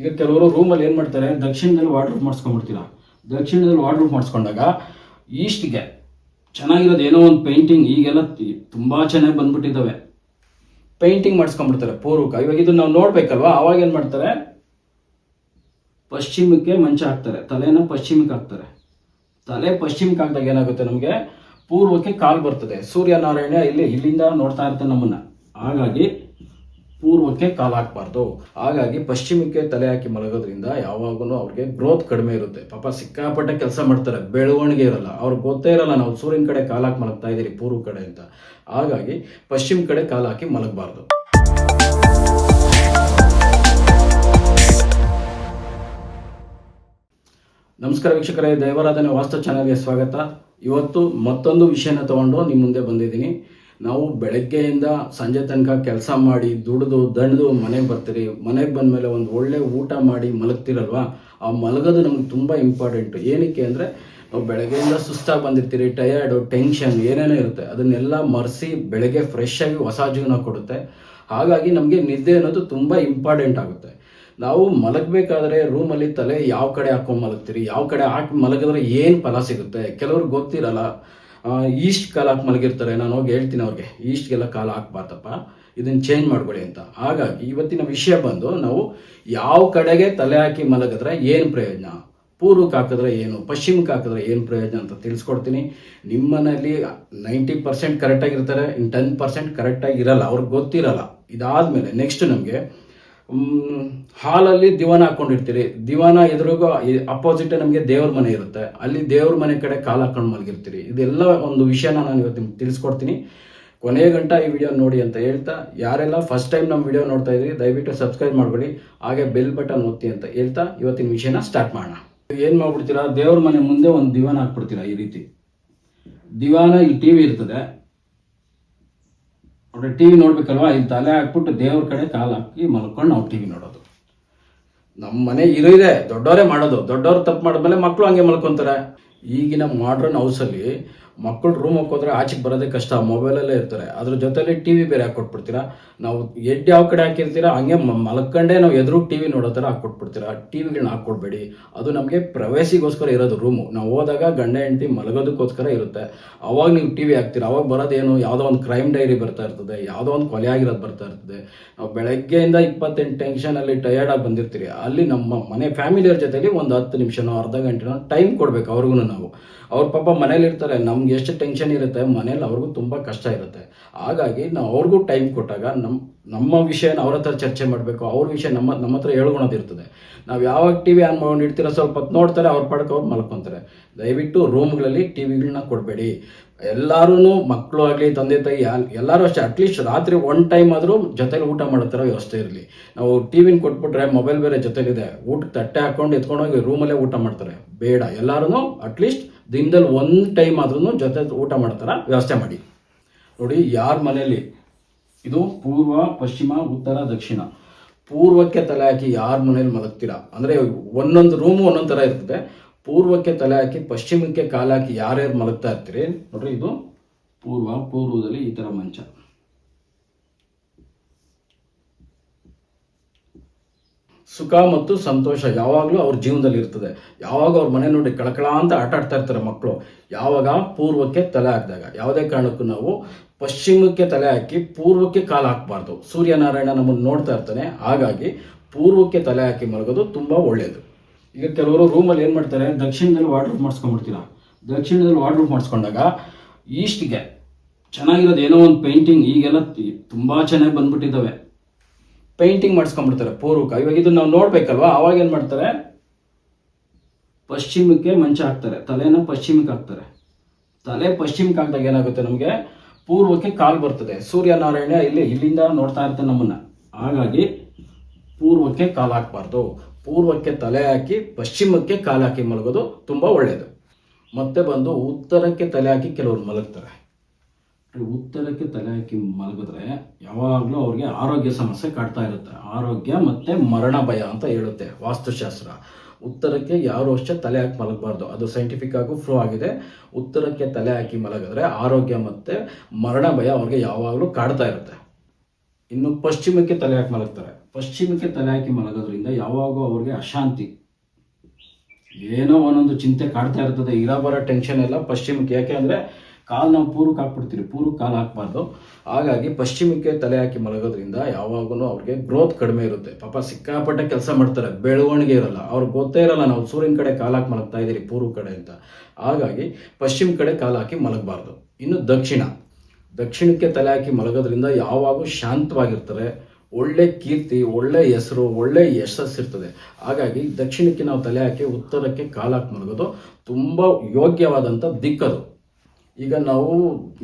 ಈಗ ಕೆಲವರು ರೂಮಲ್ಲಿ ಏನು ಮಾಡ್ತಾರೆ? ದಕ್ಷಿಣದಲ್ಲಿ ವಾಟರ್ ಪ್ರೂಫ್ ಮಾಡಿಸ್ಕೊಂಡ್ಬಿಡ್ತೀರಾ? ದಕ್ಷಿಣದಲ್ಲಿ ವಾಟರ್ ಪ್ರೂಫ್ ಮಾಡಿಸ್ಕೊಂಡಾಗ ಈಸ್ಟ್ಗೆ ಚೆನ್ನಾಗಿರೋದು ಏನೋ ಒಂದು ಪೇಂಟಿಂಗ್ ಈಗೆಲ್ಲ ತುಂಬ ಚೆನ್ನಾಗಿ ಬಂದ್ಬಿಟ್ಟಿದ್ದಾವೆ. ಪೇಂಟಿಂಗ್ ಮಾಡಿಸ್ಕೊಂಡ್ಬಿಡ್ತಾರೆ, ಪೂರ್ವಕ. ಇವಾಗ ಇದು ನಾವು ನೋಡ್ಬೇಕಲ್ವಾ? ಅವಾಗ ಏನು ಮಾಡ್ತಾರೆ? ಪಶ್ಚಿಮಕ್ಕೆ ಮಂಚ ಹಾಕ್ತಾರೆ, ತಲೆನ ಪಶ್ಚಿಮಕ್ಕೆ ಹಾಕ್ತಾರೆ. ತಲೆ ಪಶ್ಚಿಮಕ್ಕೆ ಹಾಕಿದಾಗ ಏನಾಗುತ್ತೆ ನಮಗೆ? ಪೂರ್ವಕ್ಕೆ ಕಾಲು ಬರ್ತದೆ. ಸೂರ್ಯನಾರಾಯಣ ಇಲ್ಲಿ, ಇಲ್ಲಿಂದ ನೋಡ್ತಾ ಇರ್ತಾನೆ ನಮ್ಮನ್ನ. ಹಾಗಾಗಿ ಪೂರ್ವಕ್ಕೆ ಕಾಲ ಹಾಕಬಾರ್ದು. ಹಾಗಾಗಿ ಪಶ್ಚಿಮಕ್ಕೆ ತಲೆ ಹಾಕಿ ಮಲಗೋದ್ರಿಂದ ಯಾವಾಗಲೂ ಅವ್ರಿಗೆ ಗ್ರೋತ್ ಕಡಿಮೆ ಇರುತ್ತೆ. ಪಾಪ ಸಿಕ್ಕಾಪಟ್ಟೆ ಕೆಲಸ ಮಾಡ್ತಾರೆ. ಬೆಳವಣಿಗೆ ಇರಲ್ಲ. ಅವ್ರಿಗೆ ಗೊತ್ತೇ ಇರಲ್ಲ, ನಾವು ಸೂರ್ಯನ ಕಡೆ ಕಾಲ ಹಾಕಿ ಮಲಗ್ತಾ ಇದ್ದೀರಿ ಪೂರ್ವ ಕಡೆ ಅಂತ. ಹಾಗಾಗಿ ಪಶ್ಚಿಮ ಕಡೆ ಕಾಲ ಹಾಕಿ ಮಲಗಬಾರ್ದು. ನಮಸ್ಕಾರ ವೀಕ್ಷಕರೇ. ದೇವರಾಧನೆ ವಾಸ್ತು ಚಾನಲ್ಗೆ ಸ್ವಾಗತ. ಇವತ್ತು ಮತ್ತೊಂದು ವಿಷಯನ ತಗೊಂಡು ನಿಮ್ಮ ಮುಂದೆ ಬಂದಿದ್ದೀನಿ. ನಾವು ಬೆಳಗ್ಗೆಯಿಂದ ಸಂಜೆ ತನಕ ಕೆಲಸ ಮಾಡಿ, ದುಡಿದು, ದಣಿದು ಮನೆಗೆ ಬರ್ತೀರಿ, ಮನೆಗೆ ಬಂದಮೇಲೆ ಒಂದು ಒಳ್ಳೆ ಊಟ ಮಾಡಿ ಮಲಗ್ತಿರಲ್ವಾ? ಆ ಮಲಗೋದು ನಮ್ಗೆ ತುಂಬ ಇಂಪಾರ್ಟೆಂಟ್ ಏನಕ್ಕೆ ಅಂದರೆ, ನಾವು ಬೆಳಗ್ಗೆಯಿಂದ ಸುಸ್ತಾಗಿ ಬಂದಿರ್ತೀರಿ ಟಯರ್ಡು ಟೆನ್ಷನ್ ಏನೇನೋ ಇರುತ್ತೆ. ಅದನ್ನೆಲ್ಲ ಮರೆಸಿ ಬೆಳಗ್ಗೆ ಫ್ರೆಶ್ ಆಗಿ ಹೊಸ ಜೀವನ ಕೊಡುತ್ತೆ. ಹಾಗಾಗಿ ನಮಗೆ ನಿದ್ದೆ ಅನ್ನೋದು ತುಂಬ ಇಂಪಾರ್ಟೆಂಟ್ ಆಗುತ್ತೆ. ನಾವು ಮಲಗಬೇಕಾದ್ರೆ ರೂಮಲ್ಲಿ ತಲೆ ಯಾವ ಕಡೆ ಹಾಕೊಂಡು ಮಲಗ್ತೀರಿ, ಯಾವ ಕಡೆ ಹಾಕಿ ಮಲಗಿದ್ರೆ ಏನು ಫಲ ಸಿಗುತ್ತೆ? ಕೆಲವ್ರಿಗೆ ಗೊತ್ತಿರಲ್ಲ. ಈಸ್ಟ್ ಕಾಲ ಹಾಕಿ ಮಲಗಿರ್ತಾರೆ. ನಾನು ಹೋಗಿ ಹೇಳ್ತೀನಿ ಅವ್ರಿಗೆ. ಈಸ್ಟ್ಗೆಲ್ಲ ಕಾಲ ಹಾಕ್ಬಾರ್ದಪ್ಪ. ಇದನ್ನು ಚೇಂಜ್ ಮಾಡ್ಕೊಳ್ಳಿ ಅಂತ. ಹಾಗಾಗಿ ಇವತ್ತಿನ ವಿಷಯ ಬಂದು ನಾವು ಯಾವ ಕಡೆಗೆ ತಲೆ ಹಾಕಿ ಮಲಗಿದ್ರೆ ಏನು ಪ್ರಯೋಜನ? ಪೂರ್ವಕ್ಕೆ ಹಾಕಿದ್ರೆ ಏನು? ಪಶ್ಚಿಮಕ್ಕೆ ಹಾಕಿದ್ರೆ ಏನು ಪ್ರಯೋಜನ ಅಂತ ತಿಳಿಸ್ಕೊಡ್ತೀನಿ. ನಿಮ್ಮನೇಲಿ ನೈಂಟಿ ಪರ್ಸೆಂಟ್ ಕರೆಕ್ಟಾಗಿರ್ತಾರೆ ಇನ್ನು ಟೆನ್ ಪರ್ಸೆಂಟ್ ಕರೆಕ್ಟಾಗಿ ಇರಲ್ಲ. ಅವ್ರಿಗೆ ಗೊತ್ತಿರಲ್ಲ. ಇದಾದಮೇಲೆ ನೆಕ್ಸ್ಟ್ ನಮಗೆ ಹಾಲಲ್ಲಿ ದಿವಾನ ಹಾಕೊಂಡಿರ್ತೀರಿ. ದಿವಾನ ಎದುರಿಗೂ ಅಪೋಸಿಟ್ ನಮಗೆ ದೇವ್ರ ಮನೆ ಇರುತ್ತೆ. ಅಲ್ಲಿ ದೇವ್ರ ಮನೆ ಕಡೆ ಕಾಲು ಹಾಕೊಂಡು ಮಲಗಿರ್ತೀರಿ. ಇದೆಲ್ಲ ಒಂದು ವಿಷಯನ ನಾನು ಇವತ್ತು ನಿಮ್ಗೆ ತಿಳಿಸ್ಕೊಡ್ತೀನಿ. ಕೊನೆಯ ಗಂಟ ಈ ವಿಡಿಯೋ ನೋಡಿ ಅಂತ ಹೇಳ್ತಾ, ಯಾರೆಲ್ಲ ಫಸ್ಟ್ ಟೈಮ್ ನಮ್ಮ ವಿಡಿಯೋ ನೋಡ್ತಾ ಇದ್ರಿ, ದಯವಿಟ್ಟು ಸಬ್ಸ್ಕ್ರೈಬ್ ಮಾಡ್ಬೇಡಿ, ಹಾಗೆ ಬೆಲ್ ಬಟನ್ ಒತ್ತಿ ಅಂತ ಹೇಳ್ತಾ ಇವತ್ತಿನ ವಿಷಯನ ಸ್ಟಾರ್ಟ್ ಮಾಡೋಣ. ಏನು ಮಾಡ್ಬಿಡ್ತೀರಾ, ದೇವ್ರ ಮನೆ ಮುಂದೆ ಒಂದು ದಿವಾನ ಹಾಕ್ಬಿಡ್ತೀರಾ ಈ ರೀತಿ? ದಿವಾನ ಇಲ್ಲಿ ಟಿ ವಿ ಇರ್ತದೆ. ನೋಡ್ರಿ ಟಿ ವಿ ನೋಡ್ಬೇಕಲ್ವಾ? ಇಲ್ಲಿ ತಲೆ ಹಾಕ್ಬಿಟ್ಟು ದೇವ್ರ ಕಡೆ ಕಾಲು ಹಾಕಿ ಮಲ್ಕೊಂಡು ನಾವು ಟಿ ವಿ ನೋಡೋದು. ನಮ್ಮ ಮನೆ ಇರೋ ಇದೆ, ದೊಡ್ಡವರೇ ಮಾಡೋದು. ದೊಡ್ಡವ್ರು ತಪ್ಪು ಮಾಡಿದ್ಮೇಲೆ ಮಕ್ಕಳು ಹಂಗೆ ಮಲ್ಕೊಂತಾರೆ. ಈಗಿನ ಮಾಡ್ರನ್ ಹೌಸಲ್ಲಿ ಮಕ್ಕಳು ರೂಮ್ ಹೋದ್ರೆ ಆಚೆಗೆ ಬರೋದೇ ಕಷ್ಟ ಮೊಬೈಲಲ್ಲೇ ಇರ್ತಾರೆ. ಅದ್ರ ಜೊತೆಲಿ ಟಿ ವಿ ಬೇರೆ ಹಾಕ್ಕೊಟ್ಬಿಡ್ತೀರಾ ನಾವು ಎಡ್ ಯಾವ ಕಡೆ ಹಾಕಿರ್ತೀರಾ, ಹಂಗೆ ಮಲ್ಕೊಂಡೇ ನಾವು ಎದುರು ಟಿ ವಿ ನೋಡೋ ಥರ ಹಾಕ್ಕೊಟ್ಬಿಡ್ತೀರಾ ಟಿ ವಿಗಳನ್ನ ಹಾಕ್ಕೊಡ್ಬೇಡಿ ಅದು ನಮಗೆ ಪ್ರವೇಶಿಗೋಸ್ಕರ ಇರೋದು ರೂಮು ನಾವು ಹೋದಾಗ ಗಂಡ, ಹೆಂಡತಿ ಮಲಗೋದಕ್ಕೋಸ್ಕರ ಇರುತ್ತೆ. ಅವಾಗ ನೀವು ಟಿ ವಿ ಹಾಕ್ತೀರಾ? ಅವಾಗ ಬರೋದೇನು? ಯಾವುದೋ ಒಂದು ಕ್ರೈಮ್ ಡೈರಿ ಬರ್ತಾ ಇರ್ತದೆ, ಯಾವುದೋ ಒಂದು ಕೊಲೆ ಆಗಿರೋದು ಬರ್ತಾ ಇರ್ತದೆ. ನಾವು ಬೆಳಗ್ಗೆಯಿಂದ ಇಪ್ಪತ್ತೆಂಟು ಟೆನ್ಷನಲ್ಲಿ ಟಯರ್ಡಾಗಿ ಬಂದಿರ್ತೀರಿ. ಅಲ್ಲಿ ನಮ್ಮ ಮನೆ ಫ್ಯಾಮಿಲಿಯವ್ರ ಜೊತೆಲಿ ಒಂದು ಹತ್ತು ನಿಮಿಷನೋ ಅರ್ಧ ಗಂಟೆನೋ ಟೈಮ್ ಕೊಡಬೇಕು ಅವ್ರಿಗೂ ನಾವು. ಅವ್ರ ಪಾಪ ಇರ್ತಾರೆ, ನಮ್ಗೆ ಎಷ್ಟು ಟೆನ್ಷನ್ ಇರುತ್ತೆ, ಮನೇಲಿ ಅವ್ರಿಗೂ ತುಂಬ ಕಷ್ಟ ಇರುತ್ತೆ. ಹಾಗಾಗಿ ನಾವು ಅವ್ರಿಗೂ ಟೈಮ್ ಕೊಟ್ಟಾಗ ನಮ್ಮ ನಮ್ಮ ವಿಷಯನ ಅವ್ರ ಹತ್ರ ಚರ್ಚೆ ಮಾಡಬೇಕು, ಅವ್ರ ವಿಷಯ ನಮ್ಮ ನಮ್ಮ ಹತ್ರ ಹೇಳ್ಕೊಳೋದಿರ್ತದೆ. ನಾವು ಯಾವಾಗ ಟಿ ವಿ ಆನ್ ಮಾಡ್ಕೊಂಡು ಇಡ್ತೀರೋ ಸ್ವಲ್ಪ ಹೊತ್ತು ನೋಡ್ತಾರೆ, ಅವ್ರ ಪಡ್ಕ ಅವ್ರು ಮಲ್ಕೊತಾರೆ. ದಯವಿಟ್ಟು ರೂಮ್ಗಳಲ್ಲಿ ಟಿ ವಿಗಳನ್ನ ಕೊಡಬೇಡಿ. ಎಲ್ಲರೂ ಮಕ್ಕಳು ಆಗಲಿ, ತಂದೆ, ತಾಯಿ ಎಲ್ಲರೂ ಅಷ್ಟೇ ಅಟ್ಲೀಸ್ಟ್ ರಾತ್ರಿ ಒನ್ ಟೈಮ್ ಆದರೂ ಜೊತೆಲಿ ಊಟ ಮಾಡೋ ವ್ಯವಸ್ಥೆ ಇರಲಿ. ನಾವು ಟಿ ವಿನ ಕೊಟ್ಬಿಟ್ರೆ ಮೊಬೈಲ್ ಬೇರೆ ಜೊತೆಗಿದೆ ಊಟ ತಟ್ಟೆ ಹಾಕೊಂಡು ಎತ್ಕೊಂಡೋಗಿ ರೂಮಲ್ಲೇ ಊಟ ಮಾಡ್ತಾರೆ. ಬೇಡ ಎಲ್ಲರೂ ಅಟ್ಲೀಸ್ಟ್ ದಿನದಲ್ಲಿ ಒಂದು ಟೈಮ್ ಆದ್ರೂ ಜೊತೆ ಊಟ ಮಾಡ್ತಾರೆ, ವ್ಯವಸ್ಥೆ ಮಾಡಿ. ನೋಡಿ, ಯಾರ ಮನೆಯಲ್ಲಿ, ಇದು ಪೂರ್ವ, ಪಶ್ಚಿಮ, ಉತ್ತರ, ದಕ್ಷಿಣ. ಪೂರ್ವಕ್ಕೆ ತಲೆ ಹಾಕಿ ಯಾರ ಮನೇಲಿ ಮಲಗ್ತೀರಾ? ಅಂದರೆ ಒಂದೊಂದು ರೂಮು ಒಂದೊಂದು ಥರ ಇರ್ತದೆ. ಪೂರ್ವಕ್ಕೆ ತಲೆ ಹಾಕಿ, ಪಶ್ಚಿಮಕ್ಕೆ ಕಾಲು ಹಾಕಿ ಯಾರ್ಯಾರು ಮಲಗ್ತಾ ಇರ್ತೀರಿ? ನೋಡ್ರಿ, ಇದು ಪೂರ್ವ, ಪೂರ್ವದಲ್ಲಿ ಈ ಥರ ಮಂಚ. ಸುಖ ಮತ್ತು ಸಂತೋಷ ಯಾವಾಗಲೂ ಅವ್ರ ಜೀವನದಲ್ಲಿ ಇರ್ತದೆ. ಯಾವಾಗ ಅವ್ರ ಮನೆ ನೋಡಿ ಕಳಕಳ ಅಂತ ಆಟ ಆಡ್ತಾ ಇರ್ತಾರೆ ಮಕ್ಕಳು ಯಾವಾಗ ಪೂರ್ವಕ್ಕೆ ತಲೆ ಹಾಕಿದಾಗ. ಯಾವುದೇ ಕಾರಣಕ್ಕೂ ನಾವು ಪಶ್ಚಿಮಕ್ಕೆ ತಲೆ ಹಾಕಿ ಪೂರ್ವಕ್ಕೆ ಕಾಲು ಹಾಕಬಾರ್ದು. ಸೂರ್ಯನಾರಾಯಣ ನಮ್ಮನ್ನು ನೋಡ್ತಾ ಇರ್ತಾನೆ, ಹಾಗಾಗಿ ಪೂರ್ವಕ್ಕೆ ತಲೆ ಹಾಕಿ ಮಲಗೋದು ತುಂಬ ಒಳ್ಳೆಯದು ಈಗ ಕೆಲವರು ರೂಮಲ್ಲಿ ಏನು ಮಾಡ್ತಾರೆ, ದಕ್ಷಿಣದಲ್ಲಿ ವಾಟರ್ ಪ್ರೂಫ್ ಮಾಡಿಸ್ಕೊಂಡ್ಬಿಡ್ತೀರಾ. ದಕ್ಷಿಣದಲ್ಲಿ ವಾಟರ್ ಪ್ರೂಫ್ ಮಾಡಿಸ್ಕೊಂಡಾಗ ಈಸ್ಟ್ಗೆ ಚೆನ್ನಾಗಿರೋದು ಏನೋ ಒಂದು ಪೇಂಟಿಂಗ್, ಈಗೆಲ್ಲ ತುಂಬಾ ಚೆನ್ನಾಗಿ ಬಂದ್ಬಿಟ್ಟಿದ್ದಾವೆ. ಪೇಂಟಿಂಗ್ ಮಾಡಿಸ್ಕೊಂಡ್ಬಿಡ್ತಾರೆ, ಪೂರ್ವಕ. ಇವಾಗ ಇದನ್ನ ನಾವು ನೋಡ್ಬೇಕಲ್ವಾ? ಅವಾಗ ಏನು ಮಾಡ್ತಾರೆ? ಪಶ್ಚಿಮಕ್ಕೆ ಮಂಚ ಹಾಕ್ತಾರೆ. ತಲೆನ ಪಶ್ಚಿಮಕ್ಕೆ ಹಾಕ್ತಾರೆ. ತಲೆ ಪಶ್ಚಿಮಕ್ಕೆ ಹಾಕಿದಾಗ ಏನಾಗುತ್ತೆ ನಮಗೆ? ಪೂರ್ವಕ್ಕೆ ಕಾಲು ಬರ್ತದೆ. ಸೂರ್ಯನಾರಾಯಣ ಇಲ್ಲಿ, ಇಲ್ಲಿಂದ ನೋಡ್ತಾ ಇರ್ತಾನೆ ನಮ್ಮನ್ನ. ಹಾಗಾಗಿ ಪೂರ್ವಕ್ಕೆ ಕಾಲು ಹಾಕಬಾರ್ದು. ಪೂರ್ವಕ್ಕೆ ತಲೆ ಹಾಕಿ, ಪಶ್ಚಿಮಕ್ಕೆ ಕಾಲು ಹಾಕಿ ಮಲಗೋದು ತುಂಬ ಒಳ್ಳೆಯದು ಮತ್ತೆ ಬಂದು ಉತ್ತರಕ್ಕೆ ತಲೆ ಹಾಕಿ ಕೆಲವರು ಮಲಗ್ತಾರೆ. ಉತ್ತರಕ್ಕೆ ತಲೆ ಹಾಕಿ ಮಲಗಿದ್ರೆ ಯಾವಾಗಲೂ ಅವ್ರಿಗೆ ಆರೋಗ್ಯ ಸಮಸ್ಯೆ ಕಾಡ್ತಾ ಇರುತ್ತೆ. ಆರೋಗ್ಯ ಮತ್ತೆ ಮರಣ ಭಯ ಅಂತ ಹೇಳುತ್ತೆ ವಾಸ್ತುಶಾಸ್ತ್ರ. ಉತ್ತರಕ್ಕೆ ಯಾರು ಅಷ್ಟೇ ತಲೆ ಹಾಕಿ ಮಲಗಬಾರ್ದು. ಅದು ಸೈಂಟಿಫಿಕ್ ಆಗೂ ಫ್ಲೋ ಆಗಿದೆ. ಉತ್ತರಕ್ಕೆ ತಲೆ ಹಾಕಿ ಮಲಗಿದ್ರೆ ಆರೋಗ್ಯ ಮತ್ತೆ ಮರಣ ಭಯ ಅವ್ರಿಗೆ ಯಾವಾಗಲೂ ಕಾಡ್ತಾ ಇರುತ್ತೆ. ಇನ್ನು ಪಶ್ಚಿಮಕ್ಕೆ ತಲೆ ಹಾಕಿ ಮಲಗ್ತಾರೆ. ಪಶ್ಚಿಮಕ್ಕೆ ತಲೆ ಹಾಕಿ ಮಲಗೋದ್ರಿಂದ ಯಾವಾಗೂ ಅವ್ರಿಗೆ ಅಶಾಂತಿ. ಏನೋ ಒಂದೊಂದು ಚಿಂತೆ ಕಾಡ್ತಾ ಇರ್ತದೆ. ಇರೋ ಬರೋ ಟೆನ್ಷನ್ ಎಲ್ಲ ಪಶ್ಚಿಮಕ್ಕೆ. ಯಾಕೆ ಅಂದರೆ ಕಾಲು ನಾವು ಪೂರ್ವಕ್ಕೆ ಹಾಕ್ಬಿಡ್ತೀವಿ ಪೂರ್ವಕ್ಕೆ ಕಾಲು ಹಾಕಬಾರ್ದು. ಹಾಗಾಗಿ ಪಶ್ಚಿಮಕ್ಕೆ ತಲೆ ಹಾಕಿ ಮಲಗೋದ್ರಿಂದ ಯಾವಾಗೂ ಅವ್ರಿಗೆ ಗ್ರೋತ್ ಕಡಿಮೆ ಇರುತ್ತೆ. ಪಾಪ ಸಿಕ್ಕಾಪಟ್ಟೆ ಕೆಲಸ ಮಾಡ್ತಾರೆ, ಬೆಳವಣಿಗೆ ಇರಲ್ಲ. ಅವ್ರಿಗೆ ಗೊತ್ತೇ ಇರಲ್ಲ, ನಾವು ಸೂರ್ಯನ ಕಡೆ ಕಾಲು ಹಾಕಿ ಮಲಗ್ತಾ ಇದ್ದೀರಿ ಪೂರ್ವ ಕಡೆ ಅಂತ. ಹಾಗಾಗಿ ಪಶ್ಚಿಮ ಕಡೆ ಕಾಲು ಹಾಕಿ ಮಲಗಬಾರ್ದು. ಇನ್ನು ದಕ್ಷಿಣ. ದಕ್ಷಿಣಕ್ಕೆ ತಲೆ ಹಾಕಿ ಮಲಗೋದ್ರಿಂದ ಯಾವಾಗೂ ಶಾಂತವಾಗಿರ್ತಾರೆ. ಒಳ್ಳೆ ಕೀರ್ತಿ, ಒಳ್ಳೆ ಹೆಸರು, ಒಳ್ಳೆ ಯಶಸ್ಸಿರ್ತದೆ ಹಾಗಾಗಿ ದಕ್ಷಿಣಕ್ಕೆ ನಾವು ತಲೆ ಹಾಕಿ, ಉತ್ತರಕ್ಕೆ ಕಾಲು ಹಾಕಿ ಮಲಗೋದು ತುಂಬ ಯೋಗ್ಯವಾದಂಥ ದಿಕ್ಕದು. ಈಗ ನಾವು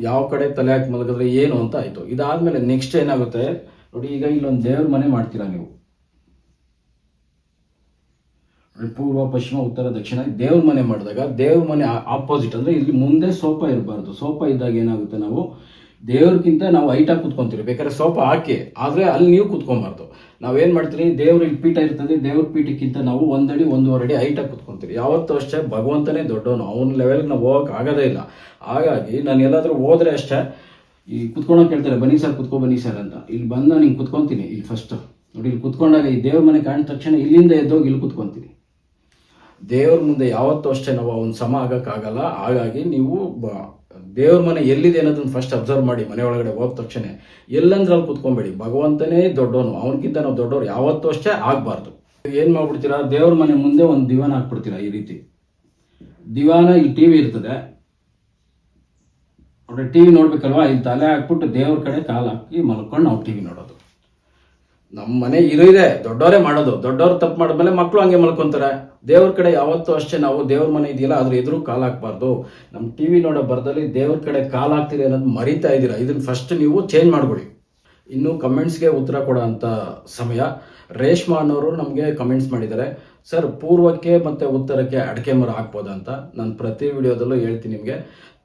ಯಾವ ಕಡೆ ತಲೆ ಹಾಕಿ ಮಲಗಿದ್ರೆ ಏನು ಅಂತ ಆಯಿತು. ಇದಾದಮೇಲೆ ನೆಕ್ಸ್ಟ್ ಏನಾಗುತ್ತೆ? ನೋಡಿ, ಈಗ ಇಲ್ಲೊಂದು ದೇವ್ರ ಮನೆ ಮಾಡ್ತೀರಾ ನೀವು? ಪೂರ್ವ, ಪಶ್ಚಿಮ, ಉತ್ತರ, ದಕ್ಷಿಣ, ದೇವ್ರ ಮನೆ ಮಾಡಿದಾಗ ದೇವ್ರ ಮನೆ ಆಪೋಸಿಟ್ ಅಂದರೆ ಇಲ್ಲಿ ಮುಂದೆ ಸೋಫಾ ಇರಬಾರ್ದು. ಸೋಫಾ ಇದ್ದಾಗ ಏನಾಗುತ್ತೆ ನಾವು? ದೇವ್ರಕ್ಕಿಂತ ನಾವು ಹೈಟಾಗಿ ಕುತ್ಕೊಂತೀವಿ. ಬೇಕಾದ್ರೆ ಸೋಫಾ ಹಾಕಿ, ಆದರೆ ಅಲ್ಲಿ ನೀವು ಕುತ್ಕೊಬಾರ್ದು. ನಾವೇನು ಮಾಡ್ತೀವಿ ದೇವ್ರ ಇಲ್ಲಿ ಪೀಠ ಇರ್ತದೆ, ದೇವ್ರ ಪೀಠಕ್ಕಿಂತ ನಾವು ಒಂದಡಿ, ಒಂದೂವರೆ ಅಡಿ ಹೈಟಾಗಿ ಕುತ್ಕೊಂತೀವಿ ಯಾವತ್ತೂ ಅಷ್ಟೇ ಭಗವಂತನೇ ದೊಡ್ಡವನು. ಅವನ ಲೆವೆಲ್ಗೆ ನಾವು ಹೋಗಕ್ಕೆ ಆಗೋದೇ ಇಲ್ಲ. ಹಾಗಾಗಿ ನಾನು ಎಲ್ಲಾದರೂ ಹೋದರೆ ಅಷ್ಟೇ, ಈ ಕುತ್ಕೊಳಕ್ಕೆ ಹೇಳ್ತಾರೆ, ಬನ್ನಿ ಸರ್, ಕುತ್ಕೊ, ಬನ್ನಿ ಸರ್ ಅಂತ. ಇಲ್ಲಿ ಬಂದು ನಾನು ಹಿಂಗೆ ಕುತ್ಕೊಂತೀನಿ, ಇಲ್ಲಿ ಫಸ್ಟ್ ನೋಡಿ, ಇಲ್ಲಿ ಕುತ್ಕೊಂಡಾಗ ಈ ದೇವ್ರ ಮನೆ ಕಾಣಿದ ತಕ್ಷಣ ಇಲ್ಲಿಂದ ಎದ್ದೋಗಿ ಇಲ್ಲಿ ಕುತ್ಕೊಂತೀನಿ. ದೇವ್ರ ಮುಂದೆ ಯಾವತ್ತೂ ಅಷ್ಟೇ ನಾವು ಅವ್ನ ಸಮ ಆಗೋಕ್ಕಾಗಲ್ಲ ಹಾಗಾಗಿ ನೀವು ದೇವ್ರ ಮನೆ ಎಲ್ಲಿದೆ ಅನ್ನೋದನ್ನ ಫಸ್ಟ್ ಅಬ್ಸರ್ವ್ ಮಾಡಿ ಮನೆ ಒಳಗಡೆ ಹೋದ ತಕ್ಷಣ ಎಲ್ಲಂದ್ರಲ್ಲಿ ಕುತ್ಕೊಂಬೇಡಿ. ಭಗವಂತನೇ ದೊಡ್ಡವನು. ಅವನಕ್ಕಿಂತ ನಾವು ದೊಡ್ಡವ್ರು ಯಾವತ್ತೂ ಅಷ್ಟೇ ಆಗಬಾರ್ದು. ಏನು ಮಾಡ್ಬಿಡ್ತೀರಾ? ದೇವ್ರ ಮನೆ ಮುಂದೆ ಒಂದು ದಿವಾನ ಹಾಕ್ಬಿಡ್ತೀರಾ ಈ ರೀತಿ? ದಿವಾನ ಇಲ್ಲಿ ಟಿ ವಿ ಇರ್ತದೆ. ನೋಡಿ ಟಿ ವಿ ನೋಡ್ಬೇಕಲ್ವಾ? ಇಲ್ಲಿ ತಲೆ ಹಾಕ್ಬಿಟ್ಟು ದೇವ್ರ ಕಡೆ ಕಾಲು ಹಾಕಿ ಮಲ್ಕೊಂಡು ನಾವು ಟಿ ನೋಡೋದು. ನಮ್ಮ ಮನೆ ಇರೋ ಇದೆ ದೊಡ್ಡವರೇ ಮಾಡೋದು. ದೊಡ್ಡವ್ರು ತಪ್ಪು ಮಾಡಿದ್ಮೇಲೆ ಮಕ್ಕಳು ಹಂಗೆ ಮಲ್ಕೊಂತಾರೆ. ದೇವ್ರ ಕಡೆ ಯಾವತ್ತೂ ಅಷ್ಟೇ ನಾವು ದೇವ್ರ ಮನೆ ಇದೆಯಲ್ಲ ಅದ್ರ ಎದುರು ಕಾಲು ಹಾಕ್ಬಾರ್ದು. ನಮ್ಮ ಟಿ ವಿ ನೋಡೋ ಬರದಲ್ಲಿ ದೇವ್ರ ಕಡೆ ಕಾಲು ಹಾಕ್ತಿದೆ ಅನ್ನೋದು ಮರಿತಾ ಇದ್ದೀರಾ? ಇದನ್ನ ಫಸ್ಟ್ ನೀವು ಚೇಂಜ್ ಮಾಡ್ಬಿಡಿ. ಇನ್ನು ಕಮೆಂಟ್ಸ್ಗೆ ಉತ್ತರ ಕೊಡೋ ಅಂಥ ಸಮಯ. ರೇಷ್ಮಾ ಅನ್ನೋರು ನಮಗೆ ಕಮೆಂಟ್ಸ್ ಮಾಡಿದ್ದಾರೆ. ಸರ್, ಪೂರ್ವಕ್ಕೆ ಮತ್ತು ಉತ್ತರಕ್ಕೆ ಅಡಿಕೆ ಮರ ಹಾಕ್ಬೋದಾ ಅಂತ? ನಾನು ಪ್ರತಿ ವಿಡಿಯೋದಲ್ಲೂ ಹೇಳ್ತೀನಿ ನಿಮಗೆ.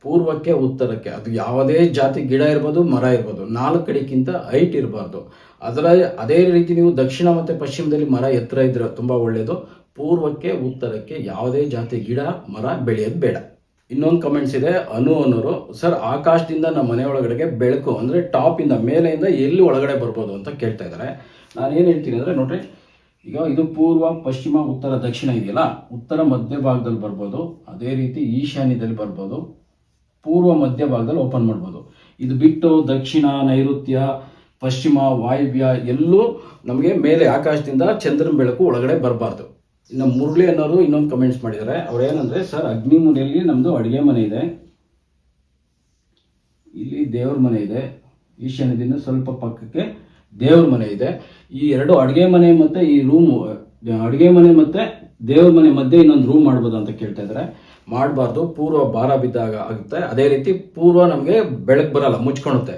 ಪೂರ್ವಕ್ಕೆ ಉತ್ತರಕ್ಕೆ. ಅದು ಯಾವುದೇ ಜಾತಿ ಗಿಡ ಇರ್ಬೋದು, ಮರ ಇರ್ಬೋದು, ನಾಲ್ಕು ಅಡಿಗಿಂತ ಹೈಟ್ ಇರಬಾರ್ದು. ಅದರ ಅದೇ ರೀತಿ ನೀವು ದಕ್ಷಿಣ ಮತ್ತು ಪಶ್ಚಿಮದಲ್ಲಿ ಮರ ಎತ್ತರ ಇದ್ರೆ ತುಂಬ ಒಳ್ಳೆಯದು ಪೂರ್ವಕ್ಕೆ ಉತ್ತರಕ್ಕೆ ಯಾವುದೇ ಜಾತಿ ಗಿಡ, ಮರ ಬೆಳೆಯೋದು ಬೇಡ. ಇನ್ನೊಂದು ಕಮೆಂಟ್ಸ್ ಇದೆ, ಅನು ಅನ್ನೋರು, ಸರ್, ಆಕಾಶದಿಂದ ನಮ್ಮ ಮನೆ ಒಳಗಡೆಗೆ ಬೆಳಕು ಅಂದರೆ ಟಾಪಿಂದ ಮೇಲೆಯಿಂದ ಎಲ್ಲಿ ಒಳಗಡೆ ಬರ್ಬೋದು ಅಂತ ಕೇಳ್ತಾ ಇದ್ದಾರೆ. ನಾನು ಏನು ಹೇಳ್ತೀನಿ ಅಂದರೆ ನೋಡ್ರಿ, ಈಗ ಇದು ಪೂರ್ವ, ಪಶ್ಚಿಮ, ಉತ್ತರ, ದಕ್ಷಿಣ ಇದೆಯಲ್ಲ, ಉತ್ತರ ಮಧ್ಯ ಭಾಗದಲ್ಲಿ ಬರ್ಬೋದು, ಅದೇ ರೀತಿ ಈಶಾನ್ಯದಲ್ಲಿ ಬರ್ಬೋದು. ಪೂರ್ವ ಮಧ್ಯ ಭಾಗದಲ್ಲಿ ಓಪನ್ ಮಾಡ್ಬೋದು. ಇದು ಬಿಟ್ಟು ದಕ್ಷಿಣ, ನೈಋತ್ಯ, ಪಶ್ಚಿಮ, ವಾಯುವ್ಯ ಎಲ್ಲೂ ನಮಗೆ ಮೇಲೆ ಆಕಾಶದಿಂದ ಚಂದ್ರನ ಬೆಳಕು ಒಳಗಡೆ ಬರಬಾರ್ದು. ಇನ್ನು ಮುರಳಿ ಅನ್ನೋರು ಇನ್ನೊಂದು ಕಮೆಂಟ್ಸ್ ಮಾಡಿದ್ದಾರೆ. ಅವ್ರು ಏನಂದರೆ ಸರ್ ಅಗ್ನಿಮೂಲೆಯಲ್ಲಿ ನಮ್ಮದು ಅಡುಗೆ ಮನೆ ಇದೆ. ಇಲ್ಲಿ ದೇವ್ರ ಮನೆ ಇದೆ. ಈಶಾನ್ಯದಿಂದ ಸ್ವಲ್ಪ ಪಕ್ಕಕ್ಕೆ ದೇವ್ರ ಮನೆ ಇದೆ. ಈ ಎರಡು ಅಡುಗೆ ಮನೆ ಮತ್ತೆ ಈ ರೂಮು ಅಡುಗೆ ಮನೆ ಮತ್ತೆ ದೇವ್ರ ಮನೆ ಮಧ್ಯೆ ಇನ್ನೊಂದು ರೂಮ್ ಮಾಡ್ಬೋದು ಅಂತ ಕೇಳ್ತಾ ಇದ್ದಾರೆ. ಮಾಡಬಾರ್ದು, ಪೂರ್ವ ಭಾರ ಬಿದ್ದಾಗ ಆಗುತ್ತೆ. ಅದೇ ರೀತಿ ಪೂರ್ವ ನಮಗೆ ಬೆಳಕು ಬರಲ್ಲ, ಮುಚ್ಕೊಳುತ್ತೆ.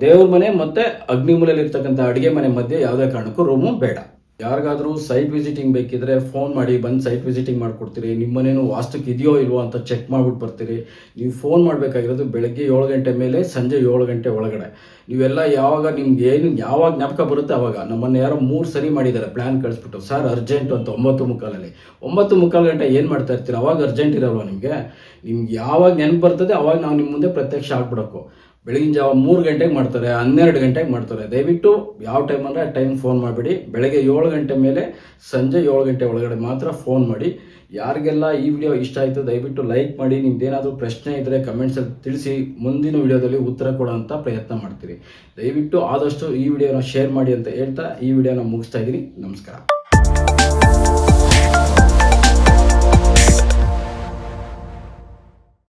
ದೇವ್ರ ಮನೆ ಮತ್ತೆ ಅಗ್ನಿ ಇರ್ತಕ್ಕಂಥ ಅಡುಗೆ ಮನೆ ಮಧ್ಯೆ ಯಾವುದೇ ಕಾರಣಕ್ಕೂ ರೂಮು ಬೇಡ. ಯಾರಿಗಾದ್ರೂ ಸೈಟ್ ವಿಸಿಟಿಂಗ್ ಬೇಕಿದ್ರೆ ಫೋನ್ ಮಾಡಿ, ಬಂದು ಸೈಟ್ ವಿಸಿಟಿಂಗ್ ಮಾಡಿಕೊಡ್ತೀರಿ ನಿಮ್ಮ ಮನೇನು ವಾಸ್ತುಕ್ಕೆ ಇದೆಯೋ ಇಲ್ವೋ ಅಂತ ಚೆಕ್ ಮಾಡ್ಬಿಟ್ಟು ಬರ್ತೀರಿ. ನೀವು ಫೋನ್ ಮಾಡಬೇಕಾಗಿರೋದು ಬೆಳಗ್ಗೆ ಏಳು ಗಂಟೆ ಮೇಲೆ ಸಂಜೆ ಏಳು ಗಂಟೆ ಒಳಗಡೆ. ನೀವೆಲ್ಲ ಯಾವಾಗ ನಿಮ್ಗೆ ಏನು, ಯಾವಾಗ ಜ್ಞಾಪಕ ಬರುತ್ತೆ ಅವಾಗ ನಮ್ಮನ್ನು ಯಾರೋ ಮೂರು ಸರಿ ಮಾಡಿದ್ದಾರೆ ಪ್ಲ್ಯಾನ್ ಕಳಿಸ್ಬಿಟ್ಟು. ಸರ್ ಅರ್ಜೆಂಟ್ ಅಂತ ಒಂಬತ್ತು ಮುಕ್ಕಾಲಲ್ಲಿ. ಒಂಬತ್ತು ಮುಕ್ಕಾಲು ಗಂಟೆ ಏನು ಮಾಡ್ತಾ ಇರ್ತೀರ? ಅವಾಗ ಅರ್ಜೆಂಟ್ ಇರಲ್ವ ನಿಮಗೆ? ನಿಮ್ಗೆ ಯಾವಾಗ ನೆನಪು ಬರ್ತದೆ, ಅವಾಗ ನಾವು ನಿಮ್ಮ ಮುಂದೆ ಪ್ರತ್ಯಕ್ಷ ಆಗ್ಬಿಡೋಕು. ಬೆಳಗಿನ ಜಾವ ಮೂರು ಗಂಟೆಗೆ ಮಾಡ್ತಾರೆ, ಹನ್ನೆರಡು ಗಂಟೆಗೆ ಮಾಡ್ತಾರೆ. ದಯವಿಟ್ಟು ಯಾವ ಟೈಮ್ ಅಂದರೆ ಆ ಟೈಮ್ ಫೋನ್ ಮಾಡಿಬಿಡಿ. ಬೆಳಗ್ಗೆ ಏಳು ಗಂಟೆ ಮೇಲೆ ಸಂಜೆ ಏಳು ಗಂಟೆ ಒಳಗಡೆ ಮಾತ್ರ ಫೋನ್ ಮಾಡಿ. ಯಾರಿಗೆಲ್ಲ ಈ ವಿಡಿಯೋ ಇಷ್ಟ ಆಯಿತು, ದಯವಿಟ್ಟು ಲೈಕ್ ಮಾಡಿ. ನಿಮ್ದೇನಾದರೂ ಪ್ರಶ್ನೆ ಇದ್ದರೆ ಕಮೆಂಟ್ಸಲ್ಲಿ ತಿಳಿಸಿ, ಮುಂದಿನ ವಿಡಿಯೋದಲ್ಲಿ ಉತ್ತರ ಕೊಡೋಂಥ ಪ್ರಯತ್ನ ಮಾಡ್ತೀರಿ. ದಯವಿಟ್ಟು ಆದಷ್ಟು ಈ ವಿಡಿಯೋನ ಶೇರ್ ಮಾಡಿ ಅಂತ ಹೇಳ್ತಾ ಈ ವಿಡಿಯೋನ ಮುಗಿಸ್ತಾ ಇದ್ದೀನಿ. ನಮಸ್ಕಾರ.